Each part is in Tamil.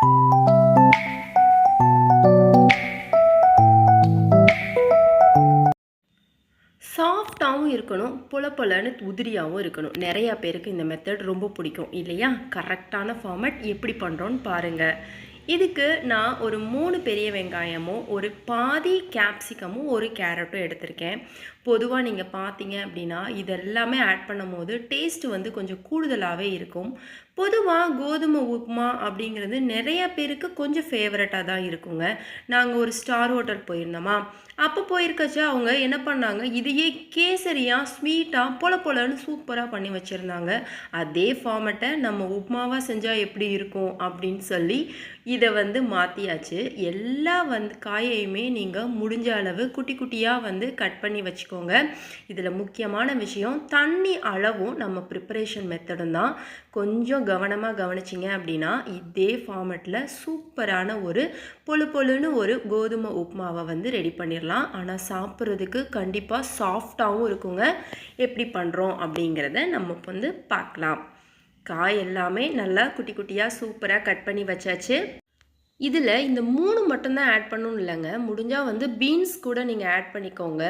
சாஃப்டாகவும் இருக்கணும் புல புலன்னு உதிரியாகவும் இருக்கணும். நிறையா பேருக்கு இந்த மெத்தட் ரொம்ப பிடிக்கும் இல்லையா? கரெக்டான ஃபார்மட் எப்படி பண்ணுறோன்னு பாருங்கள் இதுக்கு நான் ஒரு மூணு பெரிய வெங்காயமும் ஒரு பாதி கேப்சிகமும் ஒரு கேரட்டும் எடுத்திருக்கேன். பொதுவாக நீங்கள் பார்த்தீங்க அப்படின்னா இதெல்லாமே ஆட் பண்ணும் போது டேஸ்ட் வந்து கொஞ்சம் கூடுதலாகவே இருக்கும். பொதுவாக கோதுமை உப்புமா அப்படிங்கிறது நிறைய பேருக்கு கொஞ்சம் ஃபேவரட்டாக தான் இருக்குங்க. நாங்கள் ஒரு ஸ்டார் ஹோட்டல் போயிருந்தோமா. அப்போ போயிருக்கச்சா அவங்க என்ன பண்ணாங்க? இதையே கேசரியாக ஸ்வீட்டாக பொல பொலன்னு சூப்பராக பண்ணி வச்சுருந்தாங்க. அதே ஃபார்மெட்டை நம்ம உப்புமாவாக செஞ்சால் எப்படி இருக்கும் அப்படின்னு சொல்லி இதை வந்து மாற்றியாச்சு எல்லா வந்து காயையுமே நீங்கள் முடிஞ்ச அளவு குட்டி குட்டியாக வந்து கட் பண்ணி வச்சுக்கோங்க. இதில் முக்கியமான விஷயம் தண்ணி அளவும் நம்ம ப்ரிப்பரேஷன் மெத்தடும் தான். கொஞ்சம் கவனமாக கவனிச்சிங்க அப்படின்னா இதே ஃபார்மெட்டில் சூப்பரான ஒரு பொழு பொழுன்னு ஒரு கோதுமை உப்புமாவை வந்து ரெடி பண்ணிடலாம் ஆனால் சாப்பிட்றதுக்கு கண்டிப்பாக சாஃப்டாகவும் இருக்குங்க. எப்படி பண்ணுறோம் அப்படிங்கிறத நம்ம வந்து பார்க்கலாம். காய் எல்லாமே நல்லா குட்டி குட்டியாக சூப்பராக கட் பண்ணி வச்சாச்சு. இதில் இந்த மூணு மட்டும்தான் ஆட் பண்ணணும் இல்லைங்க. முடிஞ்சால் வந்து பீன்ஸ் கூட நீங்கள் ஆட் பண்ணிக்கோங்க.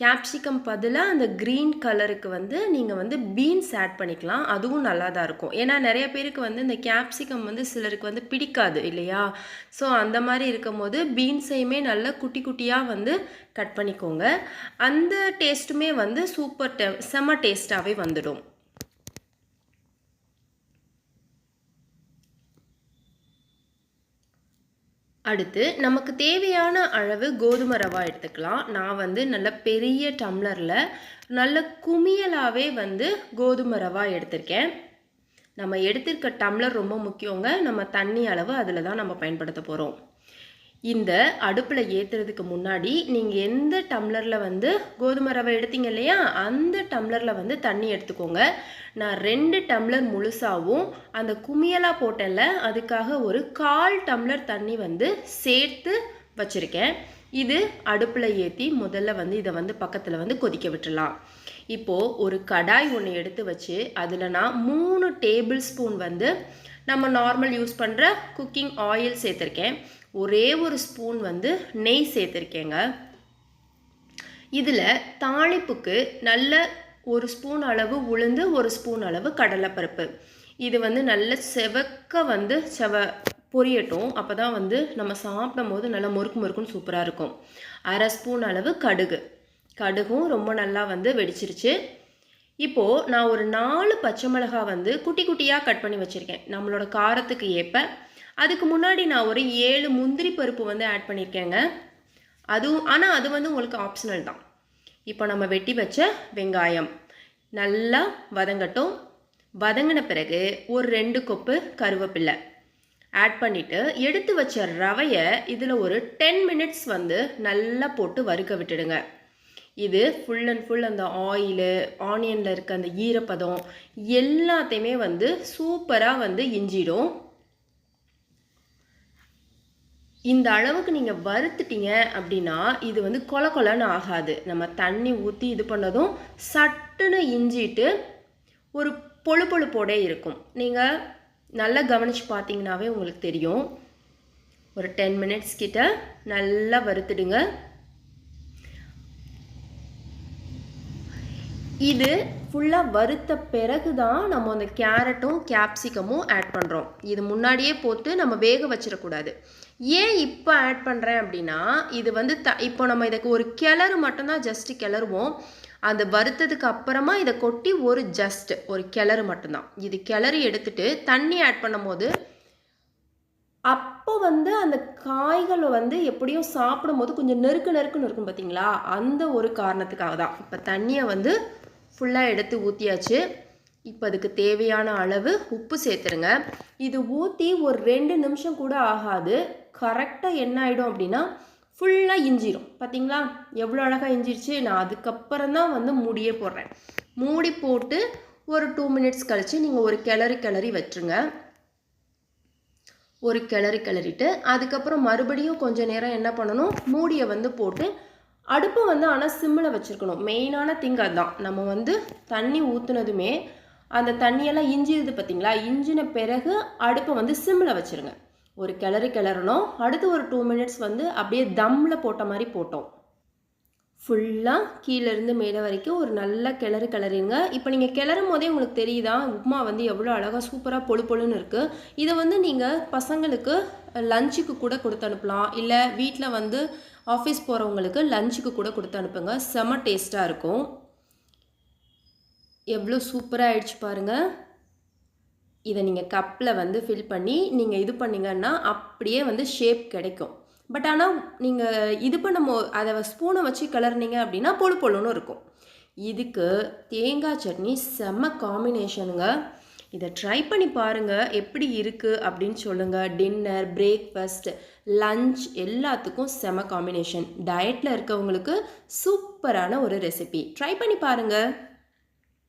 கேப்சிகம் பதிலாக அந்த க்ரீன் கலருக்கு வந்து நீங்கள் வந்து பீன்ஸ் ஆட் பண்ணிக்கலாம். அதுவும் நல்லா தான் இருக்கும். ஏன்னா நிறைய பேருக்கு வந்து இந்த கேப்சிகம் வந்து சிலருக்கு வந்து பிடிக்காது இல்லையா? ஸோ அந்த மாதிரி இருக்கும்போது பீன்ஸையுமே நல்லா குட்டி குட்டியாக வந்து கட் பண்ணிக்கோங்க. அந்த டேஸ்ட்டுமே வந்து சூப்பர் டெ செம்ம டேஸ்ட்டாகவே வந்துடும். அடுத்து நமக்கு தேவையான அளவு கோதுமை ரவா எடுத்துக்கலாம். நான் வந்து நல்ல பெரிய டம்ளரில் நல்ல குமியலாகவே வந்து கோதுமை ரவா எடுத்திருக்கேன். நம்ம எடுத்திருக்க டம்ளர் ரொம்ப முக்கியங்க. நம்ம தண்ணி அளவு அதில் தான் நம்ம பயன்படுத்த போகிறோம் இந்த அடுப்பில் ஏற்றுறதுக்கு முன்னாடி நீங்கள் எந்த டம்ளரில் வந்து கோதுமை ரவை எடுத்தீங்க இல்லையா? அந்த டம்ளரில் வந்து தண்ணி எடுத்துக்கோங்க. நான் ரெண்டு டம்ளர் முழுசாகவும் அந்த குமியலாக போட்டேன்ல அதுக்காக ஒரு கால் டம்ளர் தண்ணி வந்து சேர்த்து வச்சுருக்கேன். இது அடுப்பில் ஏற்றி முதல்ல வந்து இதை வந்து பக்கத்தில் வந்து கொதிக்க விட்டுலாம் இப்போது ஒரு கடாய் ஒன்று எடுத்து வச்சு அதில் நான் மூணு டேபிள் ஸ்பூன் வந்து நம்ம நார்மல் யூஸ் பண்ணுற குக்கிங் ஆயில் சேர்த்துருக்கேன். ஒரே ஒரு ஸ்பூன் வந்து நெய் சேர்த்துருக்கேங்க. இதில் தாளிப்புக்கு நல்ல ஒரு ஸ்பூன் அளவு உளுந்து ஒரு ஸ்பூன் அளவு கடலைப்பருப்பு. இது வந்து நல்ல செவக்க வந்து செவ பொரியட்டும். அப்போ தான் வந்து நம்ம சாப்பிடும் போது நல்லா முறுக்கு முறுக்குன்னு சூப்பராக இருக்கும். அரை ஸ்பூன் அளவு கடுகு. கடுகும் ரொம்ப நல்லா வந்து வெடிச்சிருச்சு. இப்போது நான் ஒரு நாலு பச்சை மிளகாய் வந்து குட்டி குட்டியாக கட் பண்ணி வச்சுருக்கேன். நம்மளோட காரத்துக்கு ஏற்ப அதுக்கு முன்னாடி நான் ஒரு ஏழு முந்திரி பருப்பு வந்து ஆட் பண்ணியிருக்கேங்க அதுவும் ஆனால் அது வந்து உங்களுக்கு ஆப்ஷனல் தான். இப்போ நம்ம வெட்டி வச்ச வெங்காயம் நல்லா வதங்கட்டும். வதங்கின பிறகு ஒரு ரெண்டு கொப்பு கருவேப்பில்லை. ஆட் பண்ணிவிட்டு எடுத்து வச்ச ரவையை இதில் ஒரு டென் மினிட்ஸ் வந்து நல்லா போட்டு வறுக்க விட்டுடுங்க. இது ஃபுல் அண்ட் ஃபுல் அந்த ஆயிலு ஆனியனில் இருக்க அந்த ஈரப்பதம் எல்லாத்தையுமே வந்து சூப்பராக வந்து இஞ்சிடும். இந்த அளவுக்கு நீங்கள் வறுத்துட்டீங்க அப்படின்னா இது வந்து கொல கொலன்னு ஆகாது. நம்ம தண்ணி ஊற்றி இது பண்ணதும் சட்டுன்னு இஞ்சிட்டு ஒரு பொழு பொழுப்போடே இருக்கும். நீங்கள் நல்லா கவனித்து பார்த்தீங்கன்னாவே உங்களுக்கு தெரியும். ஒரு டென் மினிட்ஸ் கிட்ட நல்லா வறுத்துடுங்க. இது ஃபுல்லாக வறுத்த பிறகு தான் நம்ம அந்த கேரட்டும் கேப்சிகமும் ஆட் பண்ணுறோம் இது முன்னாடியே போட்டு நம்ம வேக வச்சிடக்கூடாது. ஏன் இப்போ ஆட் பண்ணுறேன் அப்படின்னா இது வந்து த இப்போ நம்ம இதுக்கு ஒரு கிளறு மட்டும்தான் ஜஸ்ட்டு கிளறுவோம். அந்த வறுத்ததுக்கு அப்புறமா இதை கொட்டி ஒரு ஜஸ்ட் ஒரு கிளறு மட்டும்தான். இது கிளறி எடுத்துட்டு தண்ணி ஆட் பண்ணும் போது அப்போ வந்து அந்த காய்களை வந்து எப்படியும் சாப்பிடும்போது கொஞ்சம் நெருக்கு நெருக்குன்னு இருக்கும் பார்த்தீங்களா அந்த ஒரு காரணத்துக்காக தான் இப்போ தண்ணியை வந்து ஃபுல்லாக எடுத்து ஊற்றியாச்சு இப்போ அதுக்கு தேவையான அளவு உப்பு சேர்த்துருங்க. இது ஊற்றி ஒரு ரெண்டு நிமிஷம் கூட ஆகாது. கரெக்டாக என்ன ஆகிடும் அப்படின்னா ஃபுல்லாக இஞ்சிரும். பார்த்தீங்களா எவ்வளோ அழகாக இஞ்சிருச்சு. நான் அதுக்கப்புறம் தான் வந்து மூடியே போடுறேன். மூடி போட்டு ஒரு டூ மினிட்ஸ் கழித்து நீங்கள் ஒரு கிளறி கிளறி வச்சுருங்க. ஒரு கிளறி கிளறிட்டு அதுக்கப்புறம் மறுபடியும் கொஞ்சம் நேரம் என்ன பண்ணணும்? மூடியை வந்து போட்டு அடுப்பை வந்து ஆனால் சிம்மில் வச்சுருக்கணும். மெயினான திங் அதுதான். நம்ம வந்து தண்ணி ஊற்றுனதுமே அந்த தண்ணியெல்லாம் இஞ்சிடுது பார்த்தீங்களா இஞ்சின பிறகு அடுப்பை வந்து சிம்மில் வச்சுருங்க. ஒரு கிளறு கிளறணும். அடுத்து ஒரு டூ மினிட்ஸ் வந்து அப்படியே தம்மில் போட்ட மாதிரி போட்டோம். ஃபுல்லாக கீழேருந்து மேலே வரைக்கும் ஒரு நல்ல கிளறு கிளறிங்க இப்போ நீங்கள் கிளறும் போதே உங்களுக்கு தெரியுதா? உப்புமா வந்து எவ்வளோ அழகாக சூப்பராக பொழு பொழுன்னு இருக்குது இதை வந்து நீங்கள் பசங்களுக்கு லஞ்சுக்கு கூட கொடுத்து அனுப்பலாம். இல்லை வீட்டில் வந்து ஆஃபீஸ் போகிறவங்களுக்கு லஞ்சுக்கு கூட கொடுத்து அனுப்புங்க. செம டேஸ்ட்டாக இருக்கும். எவ்வளோ சூப்பராக ஆயிடுச்சு பாருங்கள் இதை நீங்கள் கப்பில் வந்து ஃபில் பண்ணி நீங்கள் இது பண்ணிங்கன்னா அப்படியே வந்து ஷேப் கிடைக்கும். பட் ஆனால் நீங்கள் இது பண்ணும்போ அதை ஸ்பூனை வச்சு கிளறினீங்க அப்படின்னா பொழு பொழுன்னு இருக்கும். இதுக்கு தேங்காய் சட்னி செம்ம காம்பினேஷனுங்க இதை ட்ரை பண்ணி பாருங்கள் எப்படி இருக்குது அப்படின்னு சொல்லுங்கள் டின்னர் பிரேக்ஃபாஸ்ட் லஞ்ச் எல்லாத்துக்கும் செம காம்பினேஷன் டயட்டில் இருக்கவங்களுக்கு சூப்பரான ஒரு ரெசிபி ட்ரை பண்ணி பாருங்கள்